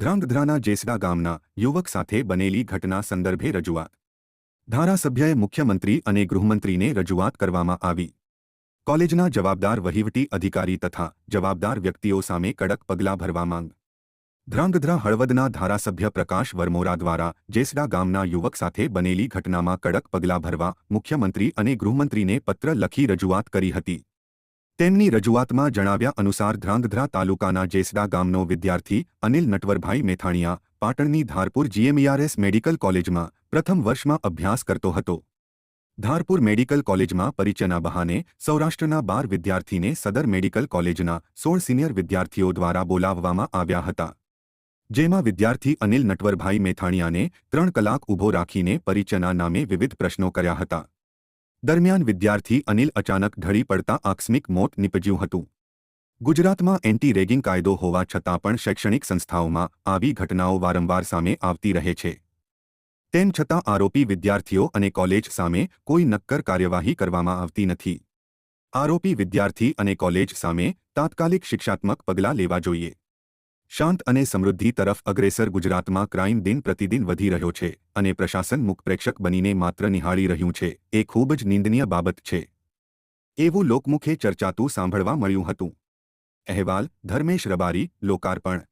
ધ્રાંગધ્રાના જેસડા ગામના યુવક સાથે બનેલી ઘટના સંદર્ભે રજૂઆત. ધારાસભ્યએ મુખ્યમંત્રી અને ગૃહમંત્રીને રજૂઆત કરવામાં આવી. કોલેજના જવાબદાર વહીવટી અધિકારી તથા જવાબદાર વ્યક્તિઓ સામે કડક પગલાં ભરવા માંગ. ધ્રાંગધ્રા હળવદના ધારાસભ્ય પ્રકાશ વરમોરા દ્વારા જેસડા ગામના યુવક સાથે બનેલી ઘટનામાં કડક પગલાં ભરવા મુખ્યમંત્રી અને ગૃહમંત્રીને પત્ર લખી રજૂઆત કરી હતી. તેમની રજૂઆતમાં જણાવ્યા અનુસાર ધ્રાંગધ્રા તાલુકાના જેસડા ગામનો વિદ્યાર્થી અનિલ નટવરભાઈ મેથાણીયા પાટણની ધારપુર જીએમઈઆરએસ મેડિકલ કોલેજમાં પ્રથમ વર્ષમાં અભ્યાસ કરતો હતો. ધારપુર મેડિકલ કોલેજમાં પરિચયના બહાને સૌરાષ્ટ્રના બાર વિદ્યાર્થીને સદર મેડિકલ કોલેજના સોળ સિનિયર વિદ્યાર્થીઓ દ્વારા બોલાવવામાં આવ્યા હતા. જેમાં વિદ્યાર્થી અનિલ નટવરભાઈ મેથાણીયાને ત્રણ કલાક ઊભો રાખીને પરિચયના નામે વિવિધ પ્રશ્નો કર્યા હતા. દરમિયાન વિદ્યાર્થી અનિલ અચાનક ઢળી પડતા આકસ્મિક મોત નીપજ્યું હતું. ગુજરાતમાં એન્ટી રેગિંગ કાયદો હોવા છતાં પણ શૈક્ષણિક સંસ્થાઓમાં આવી ઘટનાઓ વારંવાર સામે આવતી રહે છે. તેમ છતાં આરોપી વિદ્યાર્થીઓ અને કોલેજ સામે કોઈ નક્કર કાર્યવાહી કરવામાં આવતી નથી. આરોપી વિદ્યાર્થી અને કોલેજ સામે તાત્કાલિક શિક્ષાત્મક પગલાં લેવા જોઈએ. શાંત અને સમૃદ્ધિ તરફ અગ્રેસર ગુજરાતમાં ક્રાઇમ દિન પ્રતિદિન વધી રહ્યો છે અને પ્રશાસન મુખ પ્રેક્ષક બનીને માત્ર નિહાળી રહ્યું છે, એ ખૂબ જ નિંદનીય બાબત છે. એવું લોકમુખે ચર્ચાતું સાંભળવા મળ્યું હતું. અહેવાલ, ધર્મેશ રબારી, લોકાર્પણ.